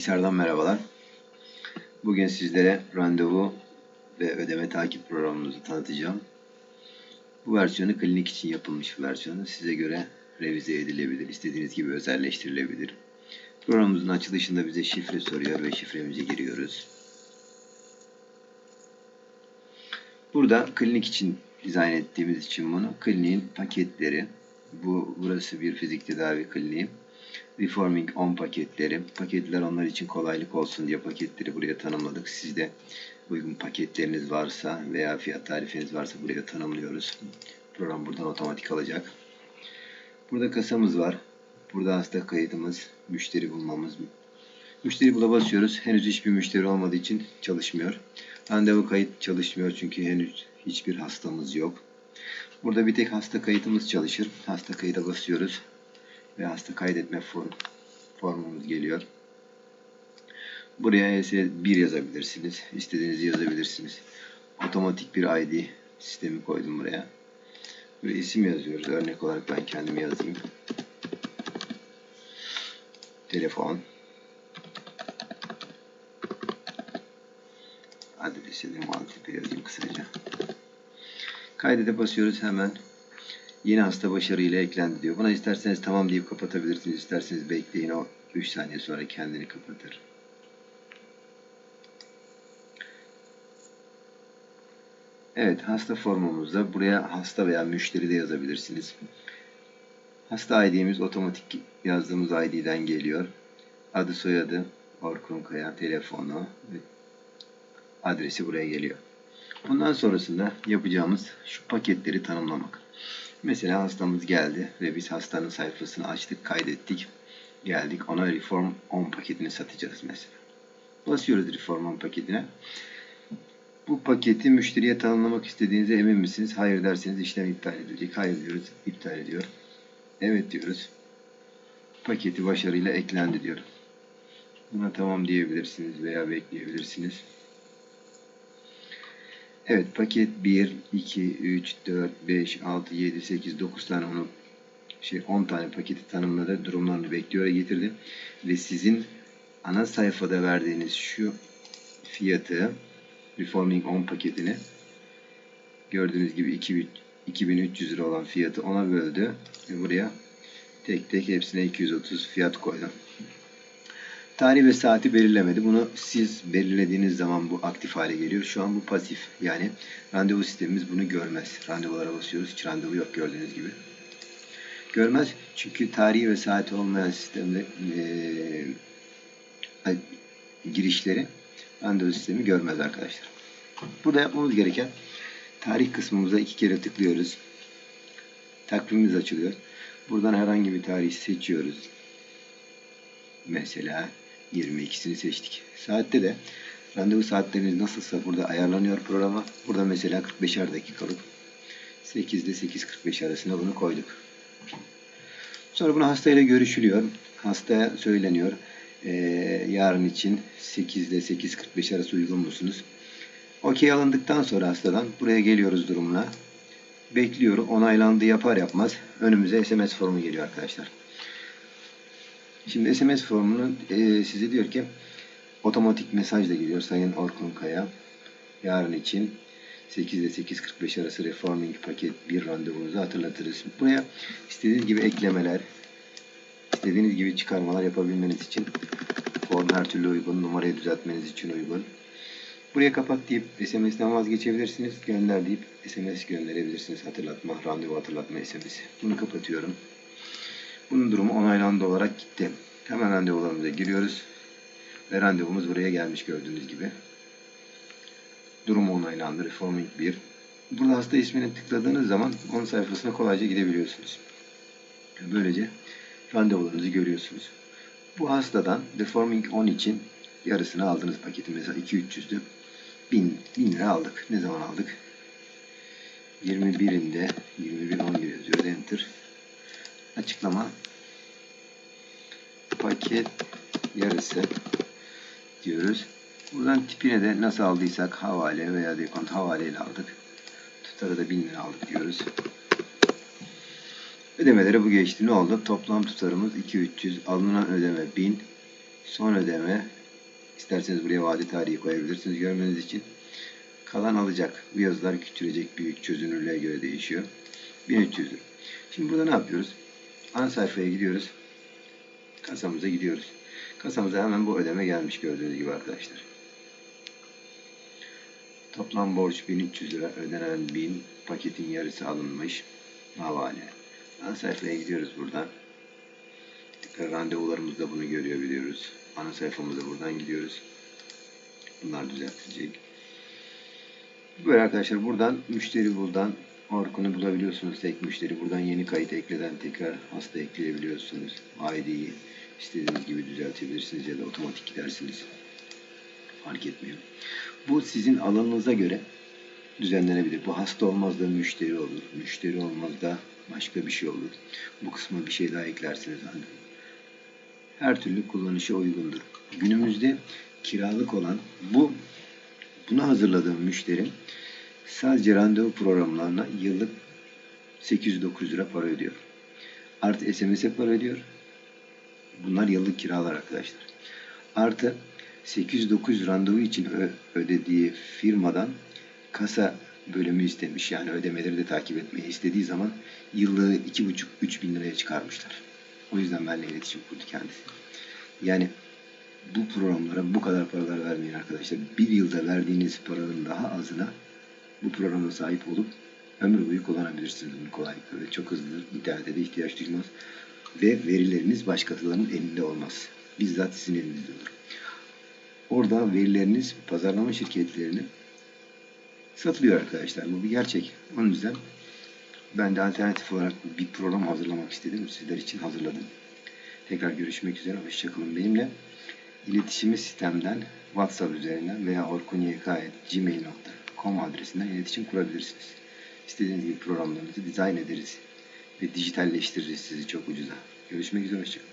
Bilgisayardan merhabalar. Bugün sizlere randevu ve ödeme takip programımızı tanıtacağım. Bu versiyonu klinik için yapılmış bir versiyonu. Size göre revize edilebilir, istediğiniz gibi özelleştirilebilir. Programımızın açılışında bize şifre soruyor ve şifremizi giriyoruz. Burada klinik için dizayn ettiğimiz için bunu kliniğin paketleri, bu burası bir fizik tedavi kliniği. Reforming 10 paketleri. Paketler onlar için kolaylık olsun diye paketleri buraya tanımladık. Sizde uygun paketleriniz varsa veya fiyat tarifiniz varsa buraya tanımlıyoruz. Program buradan otomatik alacak. Burada kasamız var. Burada hasta kaydımız, müşteri bulmamız. Müşteri bula basıyoruz. Henüz hiçbir müşteri olmadığı için çalışmıyor. Randevu kayıt çalışmıyor çünkü henüz hiçbir hastamız yok. Burada bir tek hasta kayıtımız çalışır. Hasta kayıda basıyoruz ve hasta kaydetme form, formumuz geliyor. Buraya ES1 yazabilirsiniz. İstediğinizi yazabilirsiniz. Otomatik bir ID sistemi koydum buraya. Buraya isim yazıyoruz. Örnek olarak ben kendimi yazayım. Telefon. Adresi de multiple yazayım kısaca. Kaydede basıyoruz hemen. Yeni hasta başarıyla eklendi diyor. Buna isterseniz tamam deyip kapatabilirsiniz. İsterseniz bekleyin o 3 saniye sonra kendini kapatır. Evet hasta formumuzda buraya hasta veya müşteri de yazabilirsiniz. Hasta ID'miz otomatik yazdığımız ID'den geliyor. Adı soyadı Orkun Kaya, telefonu adresi buraya geliyor. Bundan sonrasında yapacağımız şu paketleri tanımlamak. Mesela hastamız geldi ve biz hastanın sayfasını açtık, kaydettik. Geldik ona Reform 10 paketini satacağız mesela. Basıyoruz Reform 10 paketine. Bu paketi müşteriye tanımlamak istediğinize emin misiniz? Hayır derseniz işlem iptal edilecek. Hayır diyoruz, iptal ediyor. Evet diyoruz. Paketi başarıyla eklendi diyor. Buna tamam diyebilirsiniz veya bekleyebilirsiniz. Evet paket 1, 2, 3, 4, 5, 6, 7, 8, 9 tane onu şey 10 tane paketi tanımladı. Durumlarını bekliyor getirdi. Ve sizin ana sayfada verdiğiniz şu fiyatı Reforming 10 paketini gördüğünüz gibi 2000, 2300 lira olan fiyatı ona böldü. Ve buraya tek tek hepsine 230 fiyat koydum. Tarih ve saati belirlemedi. Bunu siz belirlediğiniz zaman bu aktif hale geliyor. Şu an bu pasif. Yani randevu sistemimiz bunu görmez. Randevulara basıyoruz. Hiç randevu yok gördüğünüz gibi. Görmez. Çünkü tarihi ve saati olmayan sistemde e, girişleri randevu sistemi görmez arkadaşlar. Burada yapmamız gereken tarih kısmımıza iki kere tıklıyoruz. Takvimimiz açılıyor. Buradan herhangi bir tarih seçiyoruz. Mesela 22'sini seçtik. Saatte de randevu saatleriniz nasılsa burada ayarlanıyor programa. Burada mesela 45'er dakikalık 8 ile 8.45 arasında bunu koyduk. Sonra bunu hastayla görüşülüyor. Hastaya söyleniyor. Ee, yarın için 8 ile 8.45 arası uygun musunuz? Okey alındıktan sonra hastadan buraya geliyoruz durumuna. Bekliyor. Onaylandı yapar yapmaz önümüze SMS formu geliyor arkadaşlar. Şimdi SMS formunu e, size diyor ki otomatik mesaj da geliyor Sayın Orkun Kaya. Yarın için 8 ile 8.45 arası reforming paket bir randevunuzu hatırlatırız. Buraya istediğiniz gibi eklemeler, istediğiniz gibi çıkarmalar yapabilmeniz için form her türlü uygun, numarayı düzeltmeniz için uygun. Buraya kapat deyip SMS'den vazgeçebilirsiniz. Gönder deyip SMS gönderebilirsiniz. Hatırlatma, randevu hatırlatma SMS. Bunu kapatıyorum. Bunun durumu onaylandı olarak gitti. Hemen randevularımıza giriyoruz. Ve randevumuz buraya gelmiş gördüğünüz gibi. Durumu onaylandı. Reforming 1. Burada hasta ismini tıkladığınız zaman onun sayfasına kolayca gidebiliyorsunuz. Böylece randevularınızı görüyorsunuz. Bu hastadan Reforming 10 için yarısını aldınız paketi. Mesela 2-300'dü. 1000, 1000 lira aldık. Ne zaman aldık? 21'inde 21.11 yazıyor. Enter açıklama paket yarısı diyoruz. Buradan tipine de nasıl aldıysak havale veya dekont havaleyle aldık. Tutarı da 1000 lira aldık diyoruz. Ödemelere bu geçti. Ne oldu? Toplam tutarımız 2300. Alınan ödeme 1000. Son ödeme. İsterseniz buraya vade tarihi koyabilirsiniz görmeniz için. Kalan alacak. Bu yazılar küçülecek büyük çözünürlüğe göre değişiyor. 1300 lira. Şimdi burada ne yapıyoruz? Ana sayfaya gidiyoruz. Kasamıza gidiyoruz. Kasamıza hemen bu ödeme gelmiş gördüğünüz gibi arkadaşlar. Toplam borç 1300 lira. Ödenen 1000. Paketin yarısı alınmış. Havale. Ana sayfaya gidiyoruz buradan. Randevularımızda bunu görüyor biliyoruz. Ana sayfamıza buradan gidiyoruz. Bunlar düzeltilecek. Böyle arkadaşlar buradan müşteri buradan Orkun'u bulabiliyorsunuz tek müşteri. Buradan yeni kayıt ekleden tekrar hasta ekleyebiliyorsunuz. ID'yi istediğiniz gibi düzeltebilirsiniz ya da otomatik gidersiniz. Fark etmiyor. Bu sizin alanınıza göre düzenlenebilir. Bu hasta olmaz da müşteri olur. Müşteri olmaz da başka bir şey olur. Bu kısma bir şey daha eklersiniz. Hani her türlü kullanışa uygundur. Günümüzde kiralık olan bu bunu hazırladığım müşterim sadece randevu programlarına yıllık 800-900 lira para ödüyor. Artı SMS'e para ödüyor. Bunlar yıllık kiralar arkadaşlar. Artı 800-900 randevu için ödediği firmadan kasa bölümü istemiş. Yani ödemeleri de takip etmeyi istediği zaman yıllığı 2,5-3 bin liraya çıkarmışlar. O yüzden benimle iletişim kurdu kendisi. Yani bu programlara bu kadar paralar vermeyin arkadaşlar. Bir yılda verdiğiniz paranın daha azına bu programa sahip olup ömür boyu kullanabilirsiniz bunu kolaylıkla. Ve çok hızlı internete de ihtiyaç duymaz. Ve verileriniz başkalarının elinde olmaz. Bizzat sizin elinizde olur. Orada verileriniz pazarlama şirketlerine satılıyor arkadaşlar. Bu bir gerçek. Onun yüzden ben de alternatif olarak bir program hazırlamak istedim. Sizler için hazırladım. Tekrar görüşmek üzere. Hoşçakalın benimle. İletişimi sistemden WhatsApp üzerinden veya orkunyk.gmail.com adresinden iletişim kurabilirsiniz. İstediğiniz gibi programlarınızı dizayn ederiz ve dijitalleştiririz sizi çok ucuza. Görüşmek üzere. Hoşçakalın.